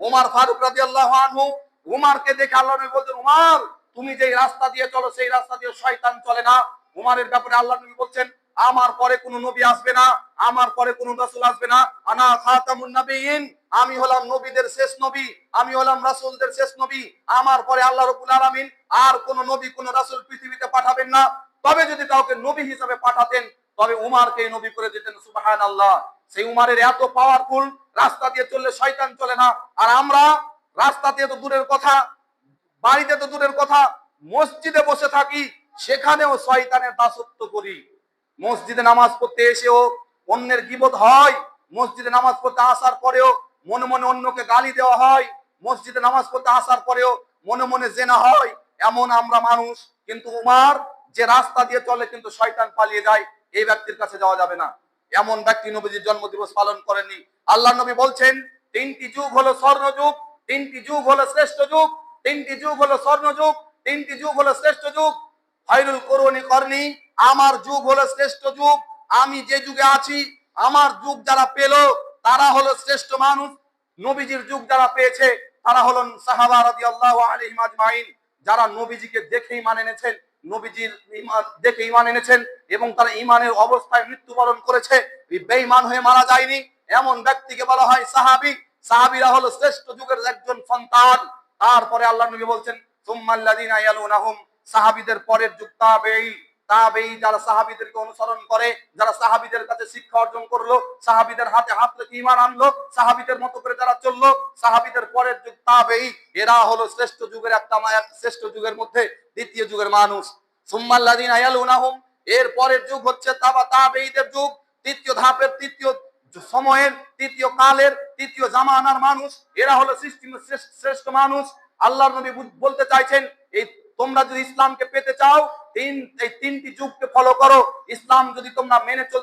উমার ফারুক রাদিয়াল্লাহু আনহু, উমারকে দেখে আল্লাহ নবী বলছেন উমার, তুমি যে রাস্তা দিয়ে চলো, সেই রাস্তা দিয়ে শয়তান চলে না। উমারের ব্যাপারে আল্লাহ নবী বলছেন, আমার পরে কোন নবী আসবে না, আমার পরে কোন রাসূল আসবে না। আনা খাতামুন নবিয়িন, আমি হলাম নবীদের শেষ নবী, আমি হলাম রাসূলদের শেষ নবী, আমার পরে আল্লাহ রাব্বুল আলামিন, আর কোন নবী, কোন রাসূল পৃথিবীতে পাঠাবেন না। তবে যদি কাউকে নবী হিসাবে পাঠাতেন, তবে উমারকে নবী করে দিতেন, সুবহানাল্লাহ। সেই উমারের এত পাওয়ারফুল রাস্তা দিয়ে চললে শয়তান চলে না। আর আমরা রাস্তা দিয়ে তো দূরের কথা বাড়িতে তো দূরের কথা, মসজিদে বসে থাকি, সেখানেও শয়তানের দাসত্ব করি। মসজিদে নামাজ পড়তে এসেও অন্যের গিবত হয়, মসজিদে নামাজ পড়তে আসার পরেও মনে মনে অন্যকে গালি দেওয়া হয়, মসজিদে নামাজ পড়তে আসার পরেও মনে মনে জেনা হয়, এমন আমরা মানুষ। কিন্তু উমার যে রাস্তা দিয়ে চলে কিন্তু শয়তান পালিয়ে যায়, এই ব্যক্তির কাছে যাওয়া যাবে না। এমন ব্যক্তি নবীজির জন্মদিবস পালন করেননি। আল্লাহ নবী বলছেন, তিনটি যুগ হলো স্বর্ণ যুগ, তিনটি যুগ হলো শ্রেষ্ঠ যুগ, তিনটি যুগ হলো স্বর্ণ যুগ, তিনটি যুগ হলো শ্রেষ্ঠ যুগ। ফাইরুল করণী করনি, আমার যুগ হলো শ্রেষ্ঠ যুগ, আমি যে যুগে আছি, আমার যুগ যারা পেল, তারা হলো শ্রেষ্ঠ মানুষ। নবীজির যুগ যারা পেয়েছে, তারা হলেন সাহাবা রাদিয়াল্লাহু আলাইহিম আজমাইন, যারা নবীজিকে দেখেই মানে এনেছেন। নবীজির ইমান দেখে ইমান এনেছেন এবং তারা ইমানের অবস্থায় মৃত্যুবরণ করেছে। বেঈমান হয়ে মারা যায়নি। এমন ব্যক্তিকে বলা হয় সাহাবি। সাহাবিরা হলো শ্রেষ্ঠ যুগের একজন সন্তান। তারপরে আল্লাহ নবী বলছেন, সুম্মাল্লাযিনা ইয়ালুনাহুম। সাহাবীদের পরের যুগ তাবেঈ। যারা সাহাবীদেরকে অনুসরণ করে, যারা সাহাবীদের কাছে শিক্ষা অর্জন করল, সাহাবীদের হাতে হাত রেখে ঈমান আনলো, সাহাবীদের মতো করে যারা চলল, সাহাবীদের পরের যুগ তাবেঈ এরা হলো শ্রেষ্ঠ যুগের একটা শ্রেষ্ঠ যুগের মধ্যে দ্বিতীয় যুগের মানুষ। ইয়ালুনাহুম, এর পরের যুগ হচ্ছে তাবা তাবেঈদের যুগ। তৃতীয় ধাপের, তৃতীয় সময়ের, তৃতীয় কালের, তৃতীয় জামানার মানুষ। এরা হলো শ্রেষ্ঠ- মানুষ। আল্লাহর নবী বলতে চাইছেন, এই তোমরা যদি ইসলামকে পেতে চাও তিন এই তিনটি যুগকে ফলো করো। ইসলাম যদি তোমরা মেনে চল